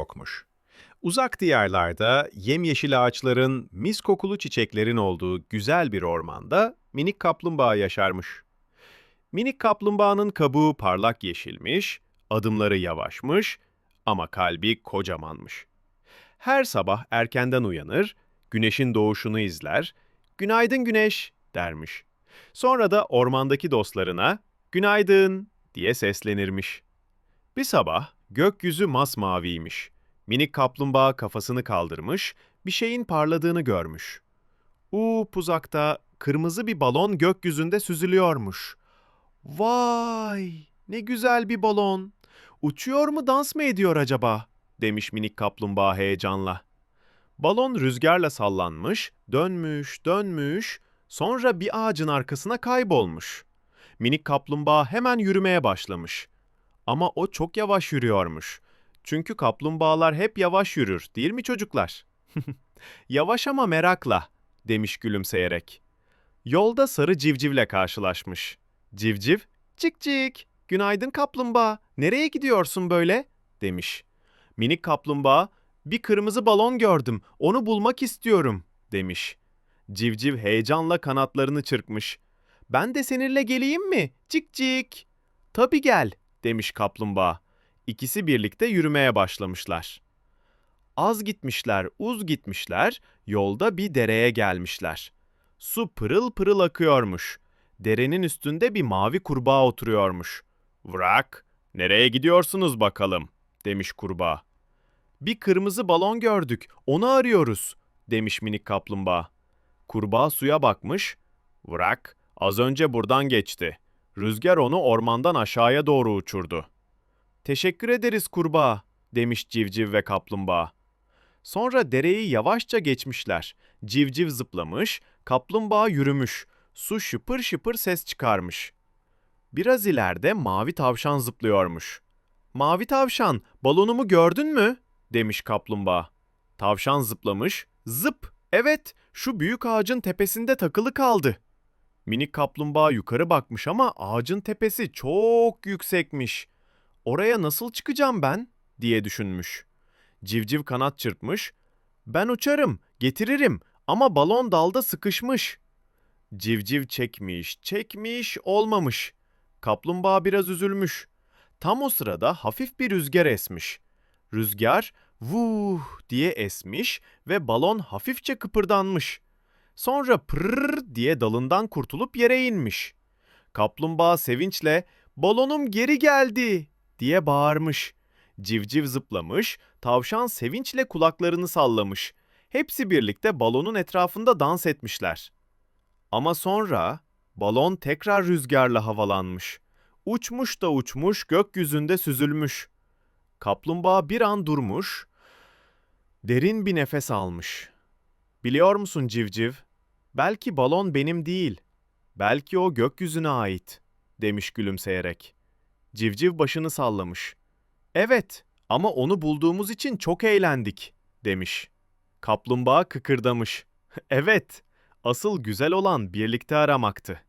yokmuş. Uzak diyarlarda yemyeşil ağaçların, mis kokulu çiçeklerin olduğu güzel bir ormanda minik kaplumbağa yaşarmış. Minik kaplumbağanın kabuğu parlak yeşilmiş, adımları yavaşmış ama kalbi kocamanmış. Her sabah erkenden uyanır, güneşin doğuşunu izler, "Günaydın güneş." dermiş. Sonra da ormandaki dostlarına "Günaydın." diye seslenirmiş. Bir sabah gökyüzü masmaviymiş. Minik kaplumbağa kafasını kaldırmış, bir şeyin parladığını görmüş. Uup uzakta kırmızı bir balon gökyüzünde süzülüyormuş. Vay! Ne güzel bir balon. Uçuyor mu dans mı ediyor acaba? demiş minik kaplumbağa heyecanla. Balon rüzgarla sallanmış, dönmüş, dönmüş, sonra bir ağacın arkasına kaybolmuş. Minik kaplumbağa hemen yürümeye başlamış. Ama o çok yavaş yürüyormuş. Çünkü kaplumbağalar hep yavaş yürür, değil mi çocuklar? yavaş ama merakla, demiş gülümseyerek. Yolda sarı civcivle karşılaşmış. Civciv, cik cik, günaydın kaplumbağa, nereye gidiyorsun böyle? demiş. Minik kaplumbağa, bir kırmızı balon gördüm, onu bulmak istiyorum, demiş. Civciv heyecanla kanatlarını çırpmış. Ben de seninle geleyim mi? Cik cik. Tabii gel, demiş kaplumbağa. İkisi birlikte yürümeye başlamışlar. Az gitmişler, uz gitmişler, yolda bir dereye gelmişler. Su pırıl pırıl akıyormuş. Derenin üstünde bir mavi kurbağa oturuyormuş. Vrak, nereye gidiyorsunuz bakalım, demiş kurbağa. Bir kırmızı balon gördük, onu arıyoruz, demiş minik kaplumbağa. Kurbağa suya bakmış. Vrak, az önce buradan geçti. Rüzgar onu ormandan aşağıya doğru uçurdu. Teşekkür ederiz kurbağa, demiş civciv ve kaplumbağa. Sonra dereyi yavaşça geçmişler. Civciv zıplamış, kaplumbağa yürümüş. Su şıpır şıpır ses çıkarmış. Biraz ileride mavi tavşan zıplıyormuş. Mavi tavşan, balonumu gördün mü? demiş kaplumbağa. Tavşan zıplamış. Zıp, evet, şu büyük ağacın tepesinde takılı kaldı. Minik kaplumbağa yukarı bakmış ama ağacın tepesi çok yüksekmiş. Oraya nasıl çıkacağım ben? diye düşünmüş. Civciv kanat çırpmış. Ben uçarım, getiririm ama balon dalda sıkışmış. Civciv çekmiş, çekmiş, olmamış. Kaplumbağa biraz üzülmüş. Tam o sırada hafif bir rüzgar esmiş. Rüzgar vuh diye esmiş ve balon hafifçe kıpırdanmış. Sonra pırr diye dalından kurtulup yere inmiş. Kaplumbağa sevinçle balonum geri geldi diye bağırmış. Civciv zıplamış, tavşan sevinçle kulaklarını sallamış. Hepsi birlikte balonun etrafında dans etmişler. Ama sonra balon tekrar rüzgarla havalanmış. Uçmuş da uçmuş, gökyüzünde süzülmüş. Kaplumbağa bir an durmuş, derin bir nefes almış. Biliyor musun civciv? Belki balon benim değil. Belki o gökyüzüne ait, demiş gülümseyerek. Civciv başını sallamış. Evet ama onu bulduğumuz için çok eğlendik, demiş. Kaplumbağa kıkırdamış. evet, asıl güzel olan birlikte aramaktı.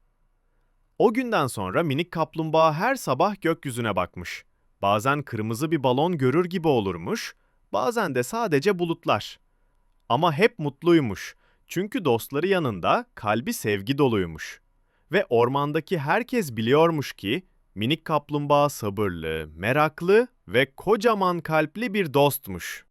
O günden sonra minik kaplumbağa her sabah gökyüzüne bakmış. Bazen kırmızı bir balon görür gibi olurmuş, bazen de sadece bulutlar. Ama hep mutluymuş. Çünkü dostları yanında kalbi sevgi doluymuş. Ve ormandaki herkes biliyormuş ki minik kaplumbağa sabırlı, meraklı ve kocaman kalpli bir dostmuş.